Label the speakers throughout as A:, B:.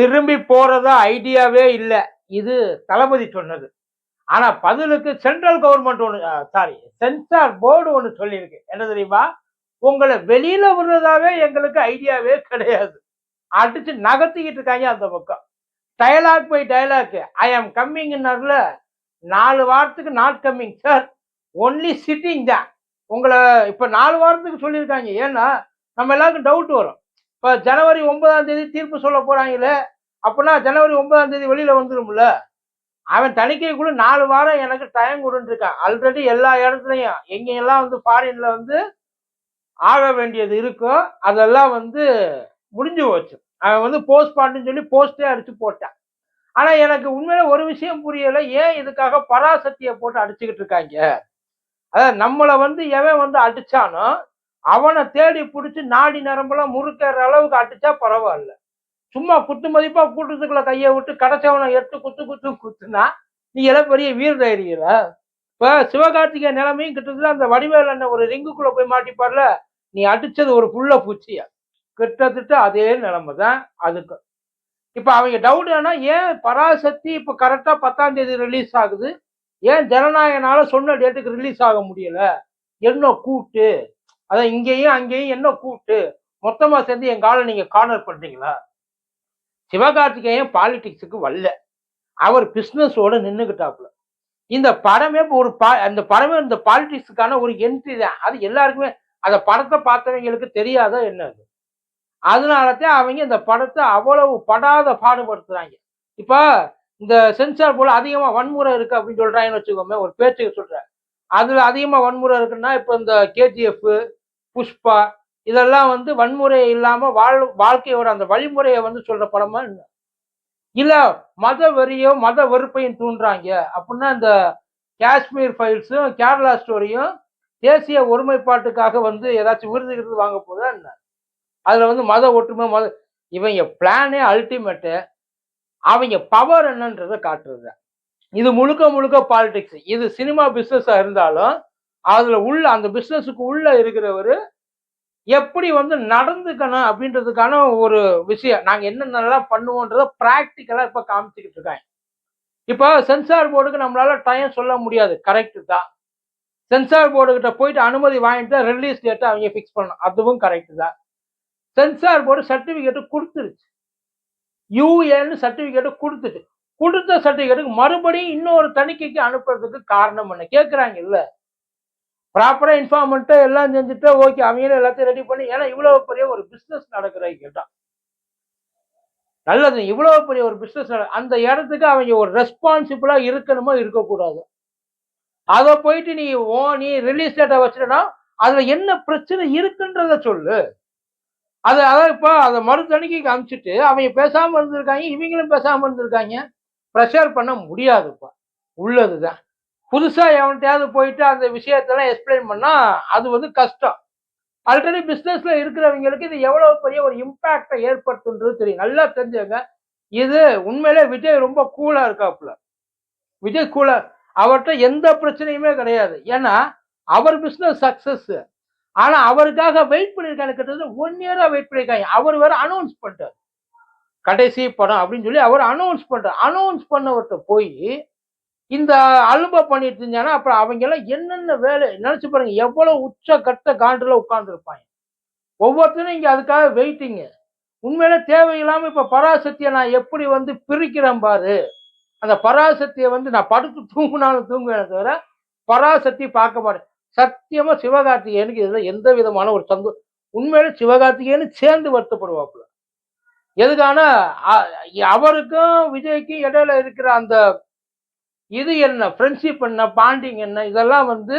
A: திரும்பி போறதா ஐடியாவே இல்லை. இது தளபதி சொன்னது. ஆனா பதிலுக்கு சென்ட்ரல் கவர்மெண்ட் ஒன்று சாரி சென்சார் போர்டு ஒன்று சொல்லியிருக்கு. என்ன தெரியுமா? உங்களை வெளியில விடுறதாவே எங்களுக்கு ஐடியாவே கிடையாது. அடிச்சு நகர்த்திக்கிட்டு இருக்காங்க அந்த பக்கம். டயலாக் பை டயலாக் ஐ ஆம் கம்மிங்னார்ல நாலு வாரத்துக்கு not coming sir only sitting தான். உங்களை இப்போ நாலு வாரத்துக்கு சொல்லியிருக்காங்க. ஏன்னா நம்ம எல்லாருக்கும் டவுட் வரும். இப்போ ஜனவரி ஒன்பதாம் தேதி தீர்ப்பு சொல்ல போகிறாங்களே அப்படின்னா ஜனவரி ஒன்பதாம் தேதி வெளியில் வந்துரும்ல? அவன் தணிக்கைக்குள்ள நாலு வாரம் எனக்கு டைம் கொடுத்துருக்கான் ஆல்ரெடி எல்லா இடத்துலையும் எங்கெல்லாம் வந்து ஃபாரின்ல வந்து ஆக வேண்டியது இருக்கோ அதெல்லாம் வந்து முடிஞ்சு போச்சு. அவன் வந்து போஸ்ட் பாண்டுன்னு சொல்லி போஸ்டே அடித்து போட்டான். ஆனால் எனக்கு உண்மையில ஒரு விஷயம் புரியலை. ஏன் இதுக்காக பராசக்தியை போட்டு அடிச்சுக்கிட்டு இருக்காங்க? அதாவது நம்மளை வந்து எவன் வந்து அடிச்சானோ அவனை தேடி பிடிச்சி நாடி நரம்பெல்லாம் முறுக்கிற அளவுக்கு அடிச்சா பரவாயில்ல. சும்மா குத்து மதிப்பா கூட்டத்துக்குள்ள கையை விட்டு கடைசவனை எடுத்து குத்து குத்து குத்துனா நீ எல்லாம் பெரிய வீர தைரியல இப்போ சிவகார்த்திகை நிலைமையும் கிட்டத்தட்ட அந்த வடிவேல் அண்ணன் ஒரு ரிங்குக்குள்ள போய் மாட்டிப்பார்ல? நீ அடிச்சது ஒரு புள்ள பூச்சியா? கிட்டத்தட்ட அதே நிலைமை தான் அதுக்கு. இப்போ அவங்க டவுட் என்ன ஏன் பராசக்தி இப்போ கரெக்டாக பத்தாம் தேதி ரிலீஸ் ஆகுது? ஏன் ஜனநாயகனால சொன்ன டேட்டுக்கு ரிலீஸ் ஆக முடியல? என்ன கூட்டு? அதான் இங்கேயும் அங்கேயும் என்ன கூட்டு? மொத்தமா சேர்ந்து என் காலை நீங்க கார்னர் பண்றீங்களா? சிவகார்த்திகேயன் பாலிடிக்ஸுக்கு வரல. அவர் பிஸ்னஸோட நின்றுக்கிட்டாப்புல இந்த படமே இப்போ ஒரு பா அந்த படமே இந்த பாலிடிக்ஸுக்கான ஒரு என்ட்ரி தான். அது எல்லாருக்குமே அந்த படத்தை பார்த்தவங்களுக்கு தெரியாத என்னது? அதனால தான் அவங்க இந்த படத்தை அவ்வளவு படாத பாடுபடுத்துறாங்க. இப்போ இந்த சென்சார் போல அதிகமாக வன்முறை இருக்கு அப்படின்னு சொல்றாங்கன்னு வச்சுக்கோமே ஒரு பேச்சுக்கு சொல்றேன் அதில் அதிகமாக வன்முறை இருக்குன்னா இப்போ இந்த கேஜிஎஃப் புஷ்பா இதெல்லாம் வந்து வன்முறை இல்லாமல் வாழ் வாழ்க்கையோட அந்த வழிமுறையை வந்து சொல்கிற படமா என்ன மத வெறியோ மத வெறுப்பையும் தூண்டுறாங்க. அப்படின்னா இந்த காஷ்மீர் ஃபைல்ஸும் கேரளா ஸ்டோரியும் தேசிய ஒருமைப்பாட்டுக்காக வந்து ஏதாச்சும் விருது விருது வாங்க போதா என்ன? அதில் வந்து மத ஒற்றுமை மத இவங்க பிளானே அல்டிமேட்டு அவங்க பவர் என்னன்றதை காட்டுறது. இது முழுக்க முழுக்க பாலிடிக்ஸ் இது சினிமா பிஸ்னஸாக இருந்தாலும் அதில் உள்ள அந்த பிஸ்னஸுக்கு உள்ளே இருக்கிறவர் எப்படி வந்து நடந்துக்கணும் அப்படின்றதுக்கான ஒரு விஷயம். நாங்கள் என்னென்னலாம் பண்ணுவோன்றதை ப்ராக்டிக்கலாக இப்போ காமிச்சிக்கிட்டு இருக்காங்க. இப்போ சென்சார் போர்டுக்கு நம்மளால டைம் சொல்ல முடியாது. கரெக்டு தான். சென்சார் போர்டுக்கிட்ட போயிட்டு அனுமதி வாங்கிட்டு தான் ரிலீஸ் டேட்டை அவங்க ஃபிக்ஸ் பண்ணணும். அதுவும் கரெக்டு தான். சென்சார் போர்டு சர்டிஃபிகேட்டு கொடுத்துருச்சு. யூஏன்னு சர்டிஃபிகேட்டு கொடுத்துட்டு கொடுத்த சர்டிபிகேட்டுக்கு மறுபடியும் இன்னொரு தணிக்கைக்கு அனுப்புறதுக்கு காரணம் என்ன? கேட்குறாங்க இல்ல. ப்ராப்பரா இன்ஃபார்ம் பண்ணிட்டு எல்லாம் செஞ்சுட்டு ஓகே அவங்களும் எல்லாத்தையும் ரெடி பண்ணி ஏன்னா இவ்வளவு பெரிய ஒரு பிசினஸ் நடக்கிறாங்க கேட்டான் நல்லது இவ்வளவு பெரிய ஒரு பிசினஸ் அந்த இடத்துக்கு அவங்க ஒரு ரெஸ்பான்சிபிளாக இருக்கணுமோ இருக்கக்கூடாது. அதை போயிட்டு நீ ஓ நீ ரிலீஸ் டேட்டை வச்சுட்டா அதுல என்ன பிரச்சனை இருக்குன்றத சொல்லு. அது அதான் இப்போ அதை மறுதணிக்கைக்கு அனுப்பிச்சிட்டு அவங்க பேசாம இருந்திருக்காங்க இவங்களும் பேசாம இருந்திருக்காங்க. ப்ரெஷர் பண்ண முடியாதுப்பா. உள்ளது தான் புதுசாக எவன்கிட்டயாவது போயிட்டு அந்த விஷயத்தெல்லாம் எக்ஸ்பிளைன் பண்ணால் அது வந்து கஷ்டம். ஆல்ரெடி பிஸ்னஸில் இருக்கிறவங்களுக்கு இது எவ்வளோ பெரிய ஒரு இம்பேக்டை ஏற்படுத்துன்றது தெரியும். நல்லா தெரிஞ்சவங்க இது உண்மையிலே விஜய் ரொம்ப கூலாக இருக்காப்புல. விஜய் கூலாக அவர்கிட்ட எந்த பிரச்சனையுமே கிடையாது. ஏன்னா அவர் பிஸ்னஸ் சக்ஸஸ்ஸு ஆனால் அவருக்காக வெயிட் பண்ணியிருக்காங்க கிட்டத்தட்ட ஒன் இயராக வெயிட் பண்ணியிருக்காங்க. அவர் வேற அனௌன்ஸ் பண்ணிட்டார். கடைசி படம் அப்படின்னு சொல்லி அவர் அனௌன்ஸ் பண்றார் அனௌன்ஸ் பண்ணவர்கிட்ட போய் இந்த அலும்ப பண்ணிட்டு இருந்தாங்கன்னா அப்புறம் அவங்க எல்லாம் என்னென்ன வேலை நினச்சி பாருங்க எவ்வளோ உச்ச கட்ட காண்டில் உட்காந்துருப்பாங்க ஒவ்வொருத்தரும் இங்கே அதுக்காக வெயிட்டிங்க உண்மையில தேவையில்லாமல் இப்போ பராசக்தியை நான் எப்படி வந்து பிரிக்கிறேன் பாரு. அந்த பராசக்தியை வந்து நான் படுத்து தூங்கினாலும் தூங்குவேன் தவிர பராசக்தி பார்க்க மாட்டேன். சத்தியமாக சிவகார்த்திகேயனுக்கு இதில் எந்த விதமான ஒரு சந்தோ உண்மையில சிவகார்த்திகேயனு சேர்ந்து வருத்தப்படுவாப்புல. எதுக்கான அ- அவருக்கும் விஜய்க்கும் இடையில இருக்கிற அந்த இது என்ன ஃப்ரெண்ட்ஷிப் என்ன பாண்டிங் என்ன இதெல்லாம் வந்து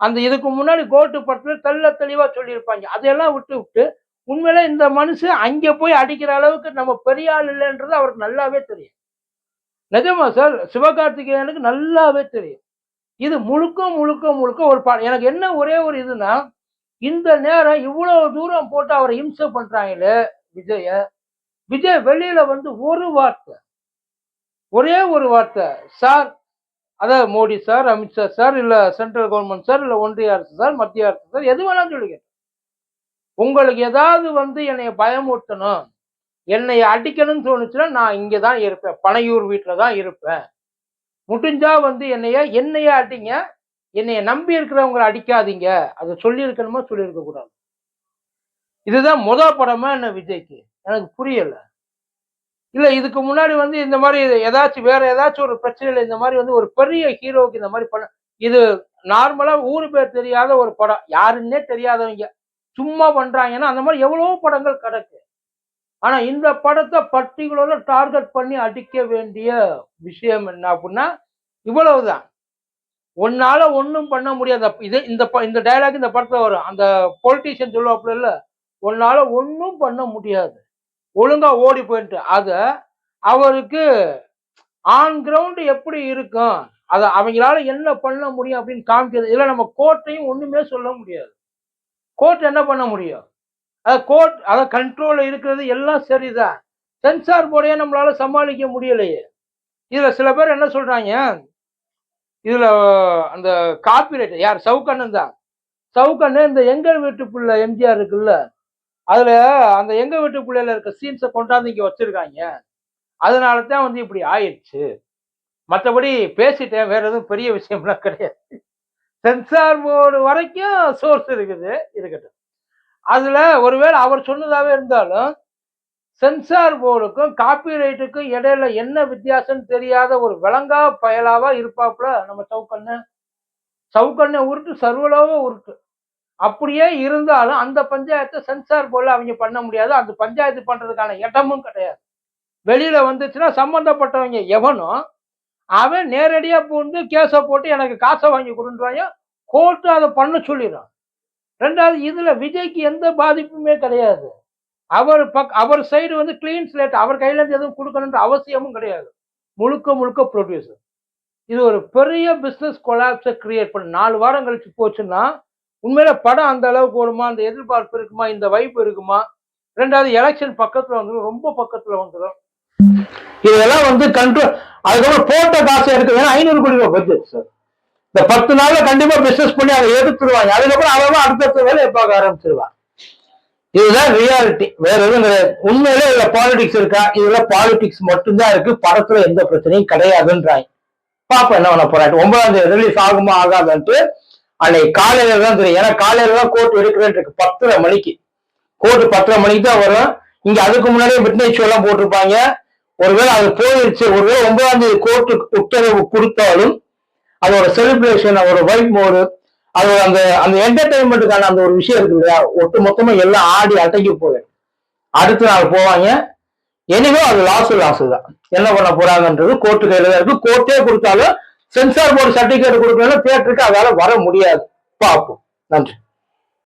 A: அந்த இதுக்கு முன்னாடி கோட்டு படத்தில் தெல்ல தெளிவாக சொல்லியிருப்பாங்க. அதையெல்லாம் விட்டு விட்டு உண்மையில இந்த மனுஷன் அங்கே போய் அடிக்கிற அளவுக்கு நம்ம பெரிய ஆள் இல்லைன்றது அவருக்கு நல்லாவே தெரியும். நிஜமா சார்? சிவகார்த்திகேயனுக்கு நல்லாவே தெரியும். இது முழுக்க முழுக்க முழுக்க ஒரு பா எனக்கு என்ன ஒரே ஒரு இதுனா இந்த நேரம் இவ்வளவு தூரம் போட்டு அவரை இம்சை பண்றாங்களே விஜய விஜய் வெளியில வந்து ஒரு வார்த்தை ஒரே ஒரு வார்த்தை சார் அதாவது மோடி சார் அமித்ஷா சார் இல்லை சென்ட்ரல் கவர்மெண்ட் சார் இல்லை ஒன்றிய அரசு சார் மத்திய அரசு சார் எது வேணாலும் சொல்லுங்க உங்களுக்கு ஏதாவது வந்து என்னை பயமூட்டணும் என்னை அடிக்கணும்னு தோணுச்சுன்னா நான் இங்கே தான் இருப்பேன் பனையூர் வீட்டில் தான் இருப்பேன். முடிஞ்சா வந்து என்னைய என்னைய அடிங்க என்னைய நம்பி இருக்கிறவங்களை அடிக்காதீங்க. அதை சொல்லியிருக்கணுமா சொல்லியிருக்க கூடாது இதுதான் முத படமா என்ன விஜய்க்கு? எனக்கு புரியல. இல்ல இதுக்கு முன்னாடி வந்து இந்த மாதிரி ஏதாச்சும் வேற ஏதாச்சும் ஒரு பிரச்சனையில இந்த மாதிரி வந்து ஒரு பெரிய ஹீரோவுக்கு இந்த மாதிரி பண்ண இது நார்மலா ஊரு பேர் தெரியாத ஒரு படம். யாருன்னே தெரியாதவங்க சும்மா பண்றாங்கன்னா அந்த மாதிரி எவ்வளவோ படங்கள் கிடக்கு. ஆனா இந்த படத்தை பர்டிகுலரா டார்கெட் பண்ணி அடிக்க வேண்டிய விஷயம் என்ன அப்படின்னா இவ்வளவுதான். உன்னால ஒன்றும் பண்ண முடியாது. இது இந்த ப- இந்த டயலாக் இந்த படத்துல வரும். அந்த பொலிட்டீஷியன் சொல்லுவாப்புல இல்ல உன்னால ஒன்றும் பண்ண முடியாது. ஒழுங்கா ஓடி போயிட்டு அத அவருக்கு ஆன் கிரவுண்ட் எப்படி இருக்கும்? அதை அவங்களால என்ன பண்ண முடியும் அப்படின்னு காமிக்கிறது. இல்லை நம்ம கோர்ட்டையும் ஒண்ணுமே சொல்ல முடியாது. கோர்ட் என்ன பண்ண முடியும்? அது கோர்ட் அதை கண்ட்ரோல்ல இருக்கிறது எல்லாம் சரிதான். சென்சார் போர்டையே நம்மளால சமாளிக்க முடியலையே. இதுல சில பேர் என்ன சொல்றாங்க? இதுல அந்த காப்பிரைட் யார்? சவுக்கண்ணன் தான். சவுக்கண்ணன் இந்த எங்கள் வீட்டு பிள்ளை எம்ஜிஆர் இருக்குல்ல அதுல அந்த எங்க வீட்டு இருக்க சீன்ஸை கொண்டாந்து இங்க வச்சிருக்காங்க. அதனால தான் வந்து இப்படி ஆயிடுச்சு மற்றபடி பேசிட்டேன் வேற எதுவும் பெரிய விஷயம்லாம் கிடையாது. சென்சார் போர்டு வரைக்கும் சோர்ஸ் இருக்குது இருக்கட்டும். அதுல ஒருவேளை அவர் சொன்னதாவே இருந்தாலும் சென்சார் போர்டுக்கும் காப்பிரைட்டுக்கும் இடையில என்ன வித்தியாசம் தெரியாத ஒரு விளங்கா பயலாவா இருப்பாப்புல நம்ம சவுக்கண்ணு. சவுக்கண்ணை உருட்டு சர்வலோக உருட்டு. அப்படியே இருந்தாலும் அந்த பஞ்சாயத்தை சென்சார் போல அவங்க பண்ண முடியாது. அந்த பஞ்சாயத்து பண்றதுக்கான இடமும் கிடையாது. வெளியில வந்துச்சுன்னா சம்மந்தப்பட்டவங்க எவனும் அவன் நேரடியா பூந்து கேஸை போட்டு எனக்கு காசை வாங்கி கொடுன்றாயோ கோர்ட்டு அதை பண்ண சொல்லிடும் ரெண்டாவது இதுல விஜய்க்கு எந்த பாதிப்புமே கிடையாது. அவர் பக் அவர் சைடு வந்து கிளீன் ஸ்லேட் அவர் கையில இருந்து எதுவும் கொடுக்கணுன்ற அவசியமும் கிடையாது. முழுக்க முழுக்க ப்ரொடியூசர் இது ஒரு பெரிய பிஸ்னஸ் கொலாப்ஸை கிரியேட் பண்ண நாலு வாரம் கழிச்சு போச்சுன்னா உண்மையில படம் அந்த அளவுக்கு வருமா? அந்த எதிர்பார்ப்பு இருக்குமா? இந்த வைப்பு இருக்குமா? ரெண்டாவது எலெக்ஷன் பக்கத்துல வந்துடும் ரொம்ப பக்கத்துல வந்துடும் இதெல்லாம் வந்து கண்ட்ரோல் அதுக்கப்புறம் போட்ட காசு எடுக்க வேணா ஐநூறு கோடி ரூபாய் பட்ஜெட் சார் இந்த பத்து நாள்ல கண்டிப்பா பிசினஸ் பண்ணி அதை எடுத்துருவாங்க. அதுக்கப்புறம் அவன் அடுத்தடுத்த வேலையை பார்க்க ஆரம்பிச்சிருவான். இதுதான் ரியாலிட்டி வேற எதுவும் கிடையாது. உண்மையிலே இதுல பாலிடிக்ஸ் இருக்கா? இதுல பாலிடிக்ஸ் மட்டும்தான் இருக்கு. படத்துல எந்த பிரச்சனையும் கிடையாதுன்றாங்க. பாப்போம் என்ன பண்ண போறாங்க. ஒன்பதாம் தேதி ரிலீஸ் ஆகுமா ஆகாதுன்ட்டு அன்னைக்கு காலையில தான் தெரியும். ஏன்னா காலையில தான் கோர்ட் எடுக்கிறேன் இருக்கு. பத்தரை மணிக்கு. கோர்ட் பத்தரை மணிக்கு தான் வரும். இங்க அதுக்கு முன்னாடியே மிட்நைட் ஷோ எல்லாம் போட்டிருப்பாங்க. ஒருவேளை அது போயிருச்சு. ஒருவேளை ஒன்பதாம் தேதி கோர்ட்டு உத்தரவு கொடுத்தாலும் அதோட செலிப்ரேஷன் அதோட வைப் மோடு அதோட அந்த அந்த என்டர்டைன்மெண்ட்டுக்கான அந்த ஒரு விஷயம் இருக்கு இல்லையா? ஒட்டு மொத்தமா எல்லாம் ஆடி அடங்கி போயிடும் அடுத்த நாள் போவாங்க. எனிவே அது லாஸ் லாஸு தான். என்ன பண்ண போறாங்கன்றது கோர்ட்டு கையில தான் இருக்கு. கோர்ட்டே கொடுத்தாலும் சென்சார் போர்டு சர்டிபிகேட் கொடுக்கலன்னா தியேட்டருக்கு அதால வர முடியாது. பார்ப்போம். நன்றி.